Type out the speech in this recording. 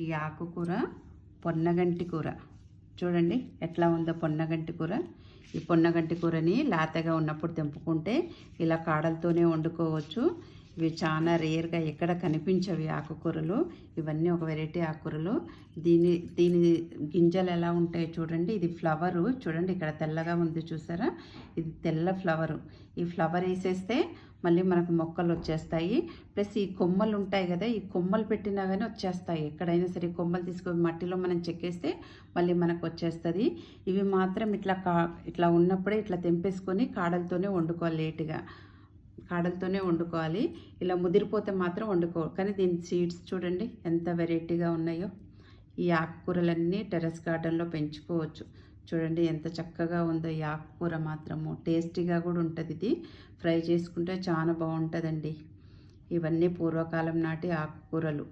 ఈ ఆకుకూర పొన్నగంటి కూర. చూడండి ఎట్లా ఉందో పొన్నగంటి కూర. ఈ పొన్నగంటి కూరని లాతగా ఉన్నప్పుడు తెంపుకుంటే ఇలా కాడలతోనే వండుకోవచ్చు. ఇవి చాలా రేర్గా ఎక్కడ కనిపించవి ఆకుకూరలు. ఇవన్నీ ఒక వెరైటీ ఆకుకూరలు. దీని దీని గింజలు ఎలా ఉంటాయో చూడండి. ఇది ఫ్లవరు. చూడండి ఇక్కడ తెల్లగా ఉంది చూసారా? ఇది తెల్ల ఫ్లవరు. ఈ ఫ్లవర్ వేసేస్తే మళ్ళీ మనకు మొక్కలు వచ్చేస్తాయి. ప్లస్ ఈ కొమ్మలు ఉంటాయి కదా ఈ కొమ్మలు పెట్టినా కానీ వచ్చేస్తాయి. ఎక్కడైనా సరే కొమ్మలు తీసుకొని మట్టిలో మనం చెక్కేస్తే మళ్ళీ మనకు వచ్చేస్తుంది. ఇవి మాత్రం ఇట్లా కా ఇట్లా ఉన్నప్పుడే ఇట్లా తెంపేసుకొని కాడలతోనే వండుకోవాలి లేటుగా. కాడలతోనే వండుకోవాలి. ఇలా ముదిరిపోతే మాత్రం వండుకో కానీ దీని సీడ్స్ చూడండి ఎంత వెరైటీగా ఉన్నాయో. ఈ ఆకుకూరలన్నీ టెర్రస్ గార్డెన్లో పెంచుకోవచ్చు. చూడండి ఎంత చక్కగా ఉందో ఈ ఆకుకూర మాత్రము. టేస్టీగా కూడా ఉంటుంది ఇది. ఫ్రై చేసుకుంటే చాలా బాగుంటుందండి. ఇవన్నీ పూర్వకాలం నాటి ఆకుకూరలు.